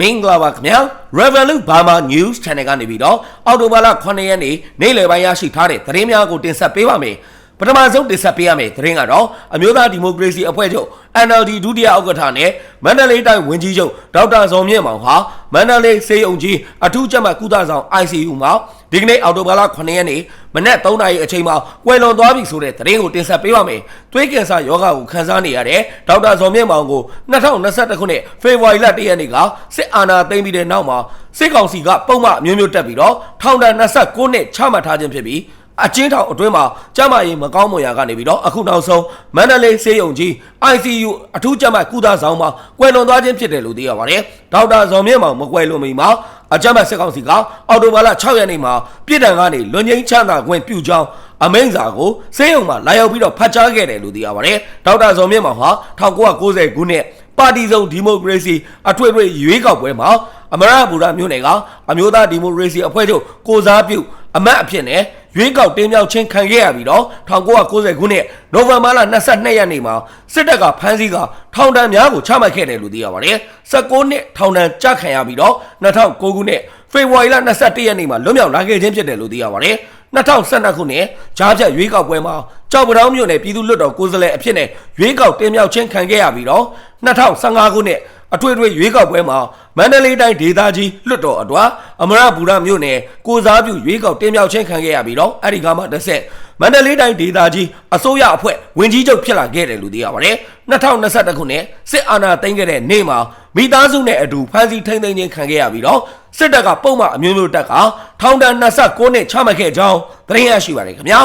မင်္ဂလာပါခင်ဗျာ Revolut Burma News Channel ကနေပြီးတော့အော်တိုဘာလ9ရက်နေ့နေ့လယ်ပိုင်းရရှိထားတဲ့သတင်းများကိုတင်ဆက်ပေးပါမယ် ပထမဆုံးတင်ဆက်ပေးရမယ့်သတင်းကတော့အမျိုးသားဒီမိုကရေစီအဖွဲ့ချုပ် NLD ဒုတိယဥက္ကဋ္ဌနဲ့မန္တလေးတိုင်းဝန်ကြီးချုပ်ဒေါက်တာဇော်မြင့်မောင်ဟာမန္တလေးစေယုံကြီးအထူးကြက်မှတ်ကုသဆောင် ICU မှာဒီကနေ့အော်တိုဘာလ9ရက်နေ့မနက်3နာရီအချိန်မှာကွယ်လွန်သွားပြီဆိုတဲ့သတင်းကိုတင်ဆက်ပေးပါမယ်။သွေးကင်ဆာယောဂကိုခံစားနေရတဲ့ဒေါက်တာဇော်မြင့်မောင်ကို2021ခုနှစ်ဖေဖော်ဝါရီလ1ရက်နေ့ကစစ်အာဏာသိမ်းပြီးတဲ့နောက်မှာစစ်ကောင်စီကပုံမှန်အမျိုးမျိုးတက်ပြီးတော့ထောင်ဒဏ်29နှစ်ချမှတ်ထားခြင်းဖြစ်ပြီး အချင်းထောင်အတွင်းမှာကျမကြီးမကောင်းမွန်ရာကနေပြီးတော့အခုနောက်ဆုံးမန္တလေးစေယုံကြီး ICU အထူးကျမကုသဆောင်မှာကွယ်လွန်သွားခြင်းဖြစ်တယ်လို့သိရပါတယ်။ဒေါက်တာဇော်မြင့်မောင်မကွယ်လွန်မီမှာအကြမ်းဖက်စစ်ကောင်စီကအော်တိုဘာလ6ရက်နေ့မှာပြည်တံကနေလွန်ငင်းချမ်းသာခွင့်ပြုကြောင်းအမိန့်စာကိုစေယုံမှာလာရောက်ပြီးတော့ဖတ်ကြားခဲ့တယ်လို့သိရပါတယ်။ဒေါက်တာဇော်မြင့်မောင်ဟာ1990ခုနှစ်ပါတီစုံဒီမိုကရေစီအထွေထွေရွေးကောက်ပွဲမှာအမရပူရမြို့နယ်ကအမျိုးသားဒီမိုကရေစီအဖွဲ့ချုပ်ကိုစားပြုအမတ်အဖြစ်နဲ့ ရွေးကောက်တင်မြှောက်ခြင်းခံခဲ့ရပြီးတော့1990ခုနှစ်နိုဝင်ဘာလ22ရက်နေ့မှာစစ်တပ်ကဖမ်းဆီးကထောင်ဒဏ်များကိုချမှတ်ခဲ့တယ်လို့သိရပါတယ်။19နှစ်ထောင်ဒဏ်ကြခံရပြီးတော့2009ခုနှစ်ဖေဖော်ဝါရီလ21ရက်နေ့မှာလွတ်မြောက်လာခဲ့ခြင်းဖြစ်တယ်လို့သိရပါတယ်။2012ခုနှစ်ဂျားဖြတ်ရွေးကောက်ပွဲမှာကြောက်ပတောင်းမြို့နယ်ပြည်သူ့လွှတ်တော်ကိုယ်စားလှယ်အဖြစ်နဲ့ရွေးကောက်တင်မြှောက်ခြင်းခံခဲ့ရပြီးတော့2015ခုနှစ် အထွေထွေရွေးကောက်ပွဲမှာမန္တလေးတိုင်းဒေသကြီးလွှတ်တော်အတွက်အမရပူရမြို့နယ်ကိုစားပြုရွေးကောက်တင်မြှောက်ခြင်းခံခဲ့ရပြီးတော့အဲ့ဒီကမှတစ်ဆက်မန္တလေးတိုင်းဒေသကြီးအစိုးရအဖွဲ့ဝင်ကြီးချုပ်ဖြစ်လာခဲ့တယ်လို့သိရပါတယ်2021ခုနှစ်စစ်အာဏာသိမ်းခဲ့တဲ့နေ့မှာမိသားစုနဲ့အတူဖမ်းဆီးထိန်းသိမ်းခြင်းခံခဲ့ရပြီးတော့စစ်တပ်ကပုံမှန်အမျိုးမျိုးတပ်ကထောင်ဒဏ်29နှစ်ချမှတ်ခဲ့ကြောင်းသတင်းရရှိပါတယ်ခင်ဗျာ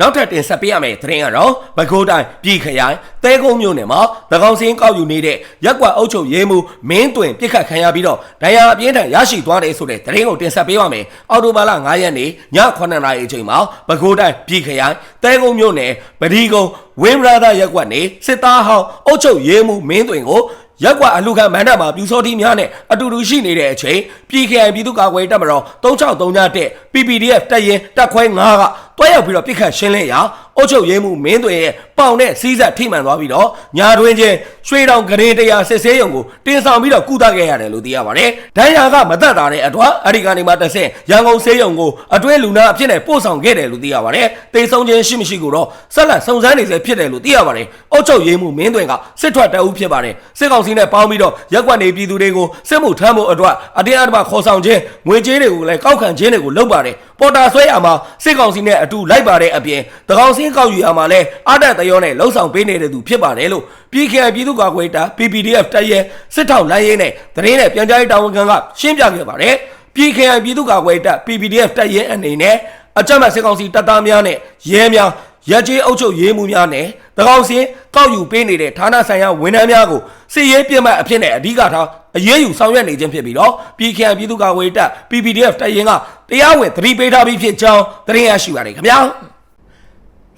နောက်ထပ်တင်ဆက်ပေးရမယ့်သတင်းကတော့မကွိုးတိုင်းပြည်ခရိုင်တဲကုန်းမြို့နယ်မှာသကောင်စင်းကောက်ယူနေတဲ့ရက်ကွက်အုပ်ချုပ်ရေးမှူးမင်းတွင်ပြစ်ခတ်ခံရပြီးတော့ဒဏ်ရာအပြင်းထန်ရရှိသွားတယ်ဆိုတဲ့သတင်းကိုတင်ဆက်ပေးပါမယ်။အော်တိုဘာလ9ရက်နေ့ည9:00နာရီအချိန်မှာမကွိုးတိုင်းပြည်ခရိုင်တဲကုန်းမြို့နယ်ပဒီကုန်းဝင်းရသာရက်ကွက်နေစစ်သားဟောင်းအုပ်ချုပ်ရေးမှူးမင်းတွင်ကိုရက်ကွာအလူခံမန္တမှာပြူစောတိများနဲ့အတူတူရှိနေတဲ့အချိန်ပြည်ခိုင်ပြည်သူ့ကာကွယ်တပ်မတော်3639တဲ့ PPDF တပ်ရင်တပ်ခွဲ9က တွဲရောက်ပြီးတော့ပြစ်ခတ်ရှင်းလင်းရာအုတ်ချုပ်ရဲမှုမင်းသွင်ရဲ့ပေါင်နဲ့စီးဆက်ထိမှန်သွားပြီးတော့ညာတွင်ချင်းရွှေတောင်ကလေးတရားစစ်ဆေးရုံကိုတင်ဆောင်ပြီးတော့ကုသခဲ့ရတယ်လို့သိရပါတယ်။ဒဏ်ရာကမသက်တာတဲ့အတွက်အဒီကနေမှတဆင့်ရန်ကုန်ဆေးရုံကိုအတွင်းလူနာအဖြစ်နဲ့ပို့ဆောင်ခဲ့တယ်လို့သိရပါတယ်။တေဆုံးခြင်းရှိမရှိကိုတော့ဆက်လက်စုံစမ်းနေစေဖြစ်တယ်လို့သိရပါတယ်။အုတ်ချုပ်ရဲမှုမင်းသွင်ကစစ်ထွက်တအုပ်ဖြစ်ပါတယ်။စစ်ကောင်စီနဲ့ပေါင်းပြီးတော့ရက်ကွက်နေပြည်သူတွေကိုစစ်မှုထမ်းဖို့အတွက်အတင်းအဓမ္မခေါ်ဆောင်ခြင်းငွေကြေးတွေကိုလည်းကောက်ခံခြင်းတွေကိုလုပ်ပါတယ်။ပေါ်တာဆွဲရမှာစစ်ကောင်စီနဲ့အတူလိုက်ပါတဲ့အပြင်တကောင်စင်းကောက်ယူရမှာလဲအတတ်တရောနဲ့လှုပ်ဆောင်ပေးနေတဲ့သူဖြစ်ပါတယ်လို့ပြည်ခိုင်ပြည်သူ့ကာကွယ်တာ PPDF တပ်ရဲစစ်ထောက်လိုင်းရဲနဲ့သတင်းနဲ့ပြန်ကြားရေးတာဝန်ခံကရှင်းပြခဲ့ပါတယ်ပြည်ခိုင်ပြည်သူ့ကာကွယ်တာ PPDF တပ်ရဲအနေနဲ့အကြမ်းဖက်စစ်ကောင်စီတပ်သားများနဲ့ရဲများရက်ကျေးအုပ်ချုပ်ရေးမှုများနဲ့တကောင်စင်းကောက်ယူပေးနေတဲ့ဌာနဆိုင်ရာဝန်ထမ်းများကိုစစ်ရေးပြစ်မှတ်အဖြစ်နဲ့အဓိကထားအရေးယူဆောင်ရွက်နေခြင်းဖြစ်ပြီးတော့ပြည်ခိုင်ပြည်သူ့ကာကွယ်တပ် PPDF တပ်ရင်းက တရားဝင်သတိပေးထားပြီးဖြစ်ကြောင်းသတင်းရရှိပါတယ်ခင်ဗျာ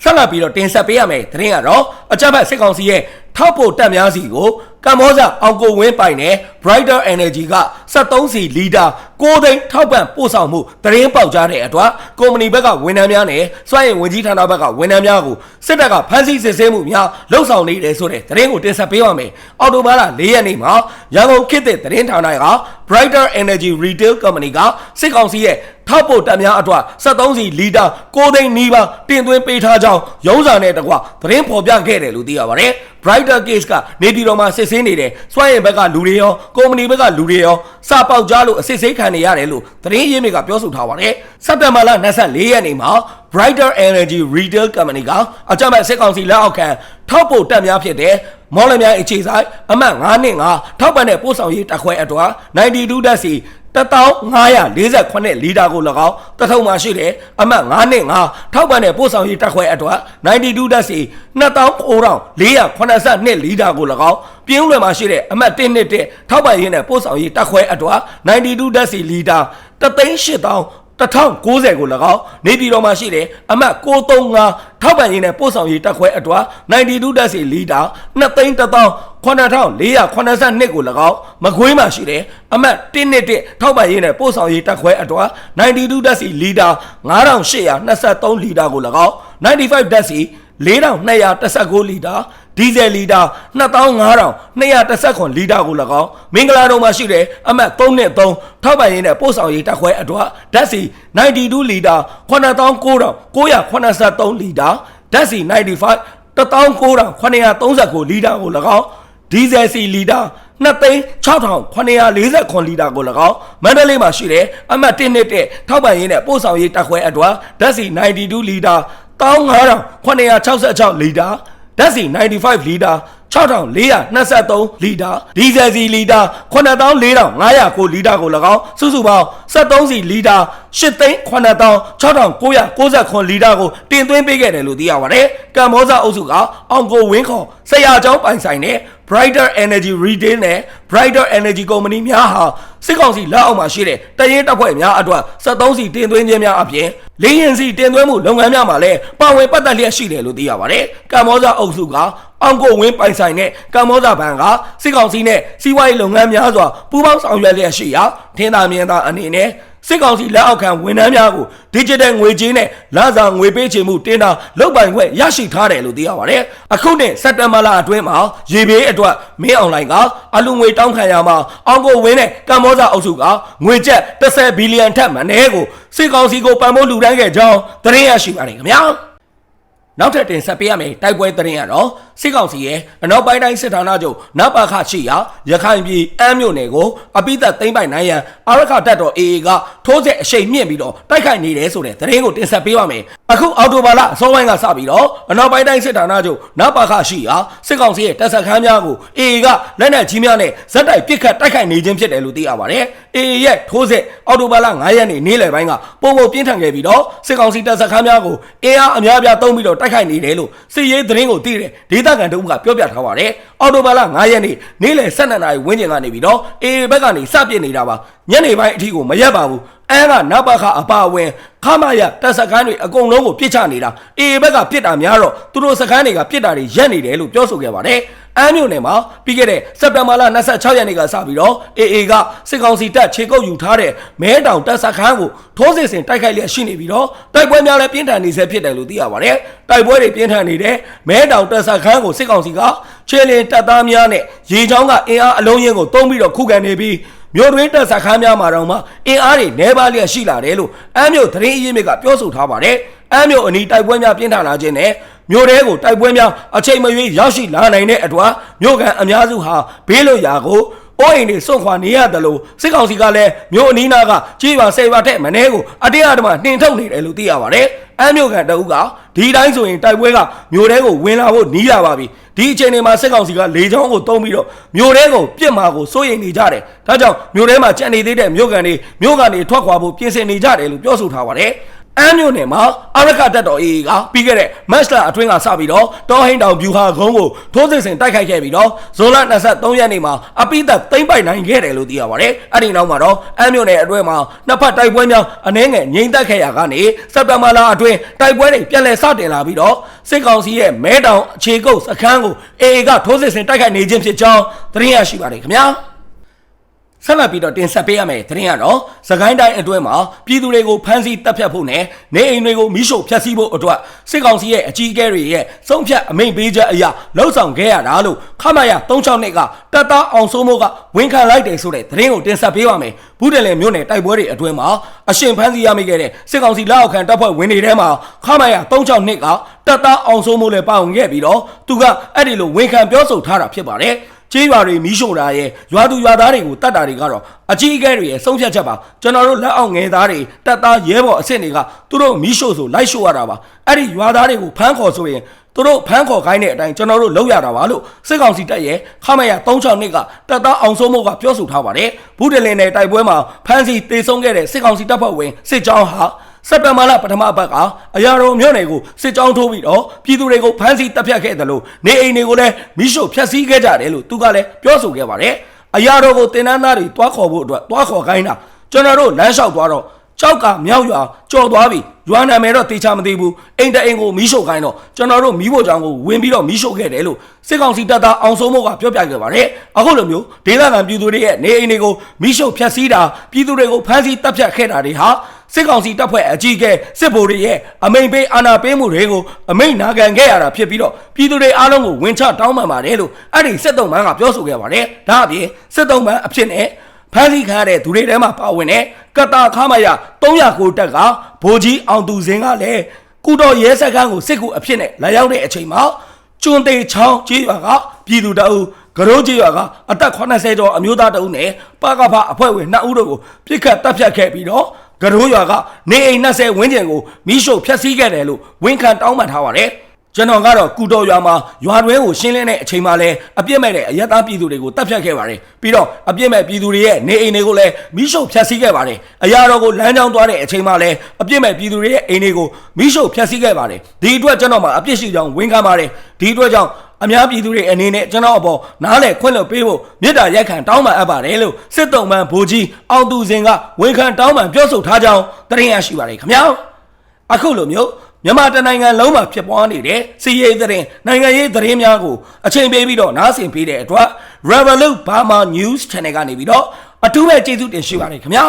ဆက်လက်ပြီးတော့တင်ဆက်ပေးရမယ်သတင်းကတော့အကြမ်းဖက်စစ်ကောင်စီရဲ့ထောက်ပို့တက်များစီကိုကမ္ဘောဇအောင်ကိုဝင်းပိုင်နဲ့ Brighter Energy က73စီလီတာ6သိန်းထောက်ပံ့ပို့ဆောင်မှုသတင်းပေါက်ကြားတဲ့အတွက်ကုမ္ပဏီဘက်ကဝန်ထမ်းများနဲ့စွမ်းရည်ဝန်ကြီးဌာနဘက်ကဝန်ထမ်းများကိုစစ်တပ်ကဖမ်းဆီးစစ်ဆေးမှုများလှုပ်ဆောင်နေတယ်ဆိုတဲ့သတင်းကိုတင်ဆက်ပေးပါမယ်။အော်တိုဘာလ4ရက်နေ့မှာရန်ကုန်ခေတ်သစ်သတင်းဌာနက Brighter Energy Retail Company ကစစ်ကောင်စီရဲ့ထောက်ပို့တက်များအတွက်73စီလီတာ6သိန်းနီးပါးတင်သွင်းပေးထားကြောင်းရုံးစာနဲ့တကွသတင်းဖော်ပြခဲ့တယ်လို့သိရပါတယ်။ Brighter Case ကနေပြည်တော်မှာစစ်ဆေးနေတယ်စွမ်းရည်ဘက်ကလူတွေရောကုမ္ပဏီဘက်ကလူတွေရောစပေါက်ကြားလို့အစစ်ဆေးခံနေရတယ်လို့သတင်းရင်းမြစ်ကပြောဆိုထားပါတယ်စက်တင်ဘာလ24ရက်နေ့မှာ Brighter Energy Retail Company ကအကြမ်းဖက်စစ်ကောင်စီလက်အောက်ခံထောက်ပို့တက်များဖြစ်တဲ့မော်လမြိုင်အခြေဆိုင်အမှတ်9နှစ်9ထောက်ပံ့တဲ့ပို့ဆောင်ရေးတက်ခွဲအတွက်92ဓာတ်စီ 1548လီတာကို၎င်းတထုံမှာရှိတဲ့အမှတ်9နဲ့9ထောက်ပံ့တဲ့ပို့ဆောင်ရေးတက်ခွဲအတွက်92ဓာတ်စီ29,482လီတာကို၎င်းပြင်းဦးလွယ်မှာရှိတဲ့အမှတ်1နဲ့1ထောက်ပံ့ရေးနဲ့ပို့ဆောင်ရေးတက်ခွဲအတွက်92ဓာတ်စီလီတာ3,800 1090ကို၎င်းနေပြည်တော်မှာရှိတယ်အမှတ်635ထောက်ပံ့ရေးနဲ့ပို့ဆောင်ရေးတက်ခွဲအတွက်92တက်စီလီတာ2သိန်း1000 9482ကို၎င်းမကွေးမှာရှိတယ်အမှတ်1နှစ်1ထောက်ပံ့ရေးနဲ့ပို့ဆောင်ရေးတက်ခွဲအတွက်92တက်စီလီတာ9823လီတာကို၎င်း95တက်စီ4219လီတာဒီဇယ်လီတာ25,219လီတာကို၎င်းမင်္ဂလာတုံမှာရှိတဲ့အမှတ်3နဲ့3ထောက်ပံ့ရေးနဲ့ပို့ဆောင်ရေးတပ်ခွဲအတွက်ဓာတ်စီ92လီတာ89,983လီတာဓာတ်စီ95 19939လီတာကို၎င်း ဒီဇယ်စီလီတာ2,6949လီတာကို၎င်းမန္တလေးမှာရှိတဲ့အမှတ်1နှစ်တဲ့ထောက်ပံ့ရေးနဲ့ပို့ဆောင်ရေးတပ်ခွဲအတွက်ဓာတ်စီ92လီတာ15966လီတာဓာတ်စီ95လီတာ 6423လီတာဒီဇယ်စီလီတာ94,509လီတာကို၎င်းစုစုပေါင်း73စီလီတာ8,966,999လီတာကိုတင်သွင်းပေးခဲ့တယ်လို့သိရပါတယ်ကမ္ဘောဇအုပ်စုကအောင်ကိုဝင်းခေါ်ဆရာကျောင်းပိုင်ဆိုင်တဲ့ Brighter Energy Retail နဲ့ Brighter Energy Company များဟာစစ်ကောင်စီလက်အောက်မှာရှိတဲ့တရင်တပ်ဖွဲ့များအတွက်73စီတင်သွင်းခြင်းများအပြင်လေရင်စီတင်သွင်းမှုလုပ်ငန်းများမှာလည်းပါဝင်ပတ်သက်လျက်ရှိတယ်လို့သိရပါတယ်ကမ္ဘောဇအုပ်စုကအောင်ကိုဝင်းပိုင်ဆိုင်တဲ့ကမ္ဘောဇဘဏ်ကစစ်ကောင်စီနဲ့စီးပွားရေးလုပ်ငန်းများစွာပူးပေါင်းဆောင်ရွက်လျက်ရှိရာထင်းသာမြင်သာအနေနဲ့စစ်ကောင်စီလက်အောက်ခံဝန်ထမ်းများကို digital ငွေကြေးနဲ့လစာငွေပေးချေမှုတင်တာလုပ်ပိုင်ခွင့်ရရှိထားတယ်လို့သိရပါတယ်။အခုနှစ်စက်တင်ဘာလအတွင်းမှာရေဘေးအတွက်မင်းအွန်လိုင်းကအလူငွေတောင်းခံရမှာအောင်ကိုဝင်းနဲ့ကမ္ဘောဇအုပ်စုကငွေကျပ်30ဘီလီယံထက်မနည်းကိုစစ်ကောင်စီကိုပံ့ပိုးလူတန်းခဲ့ကြောင်းသတင်းရရှိပါတယ်ခင်ဗျာ။ နောက်ထပ်တင်ဆက်ပေးရမယ့်တိုက်ပွဲသတင်းကတော့စစ်ကောင်စီရဲ့အနောက်ပိုင်းတိုင်းစစ်ဌာနချုပ်နပခရှိရာရခိုင်ပြည်အမ်းမြို့နယ်ကိုအပိသက်သိမ်းပိုက်နိုင်ရန်အာရခတပ်တော် AA ကထိုးစစ်အရှိန်မြင့်ပြီးတော့တိုက်ခိုက်နေတယ်ဆိုတဲ့သတင်းကိုတင်ဆက်ပေးပါမယ်။အခုအော်တိုဘာလအစောပိုင်းကစပြီးတော့အနောက်ပိုင်းတိုင်းစစ်ဌာနချုပ်နပခရှိရာစစ်ကောင်စီရဲ့တပ်စခန်းများကို AA ကလက်နက်ကြီးများနဲ့ဇက်တိုက်ပစ်ခတ်တိုက်ခိုက်နေခြင်းဖြစ်တယ်လို့သိရပါတယ်။ AA ရဲ့ထိုးစစ်အော်တိုဘာလ9ရက်နေ့နေ့လယ်ပိုင်းကပုံပုံပြင်းထန်ခဲ့ပြီးတော့စစ်ကောင်စီတပ်စခန်းများကိုအင်အားအများပြားသုံးပြီးတော့တိုက်ခိုက်နေတယ်လို့စစ်ရေးသတင်းကိုသိတဲ့ဒေသခံတို့ကပြောပြထားပါတယ်။အော်တိုဘာလ9ရက်နေ့နေ့လယ်12နာရီဝန်းကျင်ကနေပြီးတော့အေဘက်ကနေစပစ်နေတာပါ။ညနေပိုင်းအထိကိုမရက်ပါဘူး။ အဲကနဘခအပါအဝင်ခမရတပ်စခန်းတွေအကုန်လုံးကိုပြစ်ချနေတာအေဘက်ကပြစ်တာများတော့သူတို့စခန်းတွေကပြစ်တာတွေရက်နေတယ်လို့ပြောဆိုခဲ့ပါတယ်။အမ်းမြို့နယ်မှာပြီးခဲ့တဲ့စက်တင်ဘာလ26ရက်နေ့ကစပြီးတော့ AA ကစစ်ကောင်စီတပ်ခြေကုပ်ယူထားတဲ့မဲတောင်တပ်စခန်းကိုထိုးစစ်ဆင်တိုက်ခိုက်လျက်ရှိနေပြီးတော့တိုက်ပွဲများလည်းပြင်းထန်နေဆဲဖြစ်တယ်လို့သိရပါတယ်။တိုက်ပွဲတွေပြင်းထန်နေတဲ့မဲတောင်တပ်စခန်းကိုစစ်ကောင်စီကခြေလင်တပ်သားများနဲ့ရေချောင်းကအင်အားအလုံးရင်းကိုတုံးပြီးတော့ခုခံနေပြီး မြို့တွင်းတပ်စခန်းများမှာတော့မှအင်အားတွေနှဲပါလျက်ရှိလာတယ်လို့အမ်းမြို့သတင်းအရင်းမြစ်ကပြောဆိုထားပါတယ်။အမ်းမြို့အနီးတိုက်ပွဲများပြင်းထန်လာခြင်းနဲ့မြို့တဲကိုတိုက်ပွဲများအချိန်မရွေးရောက်ရှိလာနိုင်တဲ့အတွက်မြို့ကန်အများစုဟာဘေးလွတ်ရာကို အိုးအိမ်တွေစွန့်ခွာနေရတယ်လို့စစ်ကောင်စီကလည်းမြို့အနီးနားကကြီးပါဆယ်ပါတဲ့မနေ့ကိုအတင်းအဓမ္မနှင်ထုတ်နေတယ်လို့သိရပါတယ်။အမ်းမြို့ကန်တအုပ်ကဒီတိုင်းဆိုရင်တိုက်ပွဲကမြို့တဲကိုဝင်လာဖို့နီးလာပါပြီ။ဒီအချိန်တွေမှာစစ်ကောင်စီကလေချောင်းကိုတုံးပြီးတော့မြို့တဲကိုပြစ်မှာကိုစိုးရိမ်နေကြတယ်။ဒါကြောင့်မြို့ထဲမှာကြံနေသေးတဲ့မြို့ကန်တွေမြို့ကန်တွေထွက်ခွာဖို့ပြင်ဆင်နေကြတယ်လို့ပြောဆိုထားပါတယ်။ အမ်းမြို့နယ်မှာအရကတက်တော် AA ကပြီးခဲ့တဲ့မတ်လအတွင်းကစပြီးတော့တောဟိန်တောင်ဗျူဟာကုန်းကိုထိုးစစ်ဆင်တိုက်ခိုက်ခဲ့ပြီးတော့ဇွန်လ23ရက်နေ့မှာအပိသက်သိမ့်ပိုက်နိုင်ခဲ့တယ်လို့သိရပါတယ်။အဲ့ဒီနောက်မှာတော့အမ်းမြို့နယ်အတွင်းမှာနှစ်ဖက်တိုက်ပွဲများအနှဲငယ်ငြိမ်သက်ခဲ့ရကနေစက်တဘာလအတွင်းတိုက်ပွဲတွေပြန်လည်စတင်လာပြီးတော့စစ်ကောင်စီရဲ့မဲတောင်အခြေကုပ်စခန်းကို AA ကထိုးစစ်ဆင်တိုက်ခိုက်နေခြင်းဖြစ်ကြောင်းသတင်းရရှိပါတယ်ခင်ဗျာ။ ဆက်လက်ပြီးတော့တင်ဆက်ပေးရမယ်သတင်းကတော့သခိုင်းတိုင်းအတွင်းမှာပြည်သူတွေကိုဖမ်းဆီးတပ်ဖြတ်ဖို့နဲ့နေအိမ်တွေကိုမိရှို့ဖျက်ဆီးဖို့အတွက်စစ်ကောင်စီရဲ့အကြီးအကဲတွေရဲ့စုံဖြတ်အမိန့်ပေးချက်အရလှုံ့ဆော်ခဲ့ရတာလို့ခမရ36နှစ်ကတပ်သားအောင်စိုးမိုးကဝန်ခံလိုက်တယ်ဆိုတဲ့သတင်းကိုတင်ဆက်ပေးပါမယ်ဘူးတယ်လေမြို့နယ်တိုက်ပွဲတွေအတွင်းမှာအရှင်ဖမ်းဆီးရမိခဲ့တဲ့စစ်ကောင်စီလက်အောက်ခံတပ်ဖွဲ့ဝင်တွေထဲမှာခမရ36နှစ်ကတပ်သားအောင်စိုးမိုးလည်းပါဝင်ခဲ့ပြီးတော့သူကအဲ့ဒီလိုဝန်ခံပြောဆိုထားတာဖြစ်ပါတယ် ကျေးရွာတွေမီးရှို့တာရဲ့ရွာသူရွာသားတွေကိုတတ်တာတွေကတော့အကြီးအကဲတွေရဲ့ဆုံးဖြတ်ချက်ပါကျွန်တော်တို့လက်အောက်ငယ်သားတွေတက်သားရဲဘော်အစ်စ်တွေကသူတို့မီးရှို့ဆိုလိုက်ရှို့ရတာပါအဲ့ဒီရွာသားတွေကိုဖမ်းခေါ်ဆိုရင်သူတို့ဖမ်းခေါ်ခိုင်းတဲ့အတိုင်းကျွန်တော်တို့လုပ်ရတာပါလို့စစ်ကောင်စီတပ်ရဲ့ခမရ36နှစ်ကတပ်သားအောင်စိုးမိုးကပြောဆိုထားပါတယ်ဘူးတလင်နယ်တိုက်ပွဲမှာဖမ်းဆီးတေဆုံးခဲ့တဲ့စစ်ကောင်စီတပ်ဖွဲ့ဝင်စစ်ကြောင်းဟာ စက်တဘာလပထမဘက်ကအရာတော်မြို့နယ်ကိုစစ်ကြောင်းထိုးပြီးတော့ပြည်သူတွေကိုဖမ်းဆီးတပ်ဖြတ်ခဲ့တယ်လို့နေအိမ်တွေကိုလည်းမိရှို့ဖျက်ဆီးခဲ့ကြတယ်လို့သူကလည်းပြောဆိုခဲ့ပါတယ်အရာတော်ကိုတင်နန်းသားတွေတွားခေါ်ဖို့အတွက်တွားခေါ်ခိုင်းတာကျွန်တော်တို့လမ်းလျှောက်သွားတော့ကြောက်ကမြောက်ရွာကြော်သွားပြီရွာနာမယ်တော့တေချာမသိဘူးအိမ်တအိမ်ကိုမီးရှို့ခိုင်းတော့ကျွန်တော်တို့မီးဖို့ကြောင်ကိုဝင်ပြီးတော့မီးရှို့ခဲ့တယ်လို့စစ်ကောင်စီတပ်သားအောင်စိုးမိုးကပြောပြခဲ့ပါတယ်အခုလိုမျိုးဒေသခံပြည်သူတွေရဲ့နေအိမ်တွေကိုမီးရှို့ဖျက်ဆီးတာပြည်သူတွေကိုဖမ်းဆီးတပ်ဖြတ်ခဲ့တာတွေဟာ စစ်ကောင်စီတပ်ဖွဲ့အကြီးအကဲစစ်ဗိုလ်တွေရဲ့အမိန်ပေးအာဏာပေးမှုတွေကိုအမိန်နာခံခဲ့ရတာဖြစ်ပြီးတော့ပြည်သူတွေအားလုံးကိုဝင်ချတောင်းပန်ပါတယ်လို့အဲ့ဒီစစ်တုံးမန်းကပြောဆိုခဲ့ပါတယ်ဒါအပြင်စစ်တုံးမန်းအဖြစ်နဲ့ဖမ်းဆီးခံရတဲ့သူတွေထဲမှာပါဝင်တဲ့ကတာခမရ300ကိုတက်ကဗိုလ်ကြီးအောင်သူစင်ကလည်းကုတော်ရဲစခန်းကိုစစ်ကူအဖြစ်နဲ့လာရောက်တဲ့အချိန်မှာကျွန်းသေးချောင်းကြီးရွာကပြည်သူတအုပ်ကရိုးကြီးရွာကအသက်80ကျော်အမျိုးသားတအုပ်နဲ့ပကဖအဖွဲ့ဝင်2ဦးတို့ကိုပြစ်ခတ်တပ်ဖြတ်ခဲ့ပြီးတော့ ကရိုးရွာကနေအိမ်20ဝန်းကျင်ကိုမိရှို့ဖျက်ဆီးခဲ့တယ်လို့ဝန်ခံတောင်းပန်ထားပါတယ်ကျွန်တော်ကတော့ကုတော်ရွာမှာရွာတွဲကိုရှင်းလင်းတဲ့အချိန်မှာလဲအပြစ်မဲ့တဲ့အရက်သားပြည်သူတွေကိုတပ်ဖြတ်ခဲ့ပါတယ်ပြီးတော့အပြစ်မဲ့ပြည်သူတွေရဲ့နေအိမ်တွေကိုလည်းမိရှို့ဖျက်ဆီးခဲ့ပါတယ်အရာတော်ကိုလမ်းကြောင်းသွားတဲ့အချိန်မှာလဲအပြစ်မဲ့ပြည်သူတွေရဲ့အိမ်တွေကိုမိရှို့ဖျက်ဆီးခဲ့ပါတယ်ဒီအတွက်ကျွန်တော်မှာအပြစ်ရှိကြောင်းဝန်ခံပါတယ်ဒီအတွက်ကြောင့် အများပြည်သူတွေအနေနဲ့ကျွန်တော်အပေါ်နားလည်ခွင့်လွှတ်ပေးဖို့မြစ်တာရက်ခံတောင်းပန်အပ်ပါတယ်လို့စစ်တုံးမှန်ဗိုလ်ကြီးအောင်သူစင်ကဝန်ခံတောင်းပန်ပြောဆိုထားကြောင်းသတင်းရရှိပါတယ်ခင်ဗျာအခုလိုမျိုးမြန်မာတနိုင်ငံလုံးမှာဖြစ်ပွားနေတဲ့စီးရေးသတင်းနိုင်ငံရေးသတင်းများကိုအချိန်ပေးပြီးတော့နားဆင်ပေးတဲ့အတွက် Revolut Burma News Channel ကနေပြီးတော့အထူးပဲကျေးဇူးတင်ရှိပါတယ်ခင်ဗျာ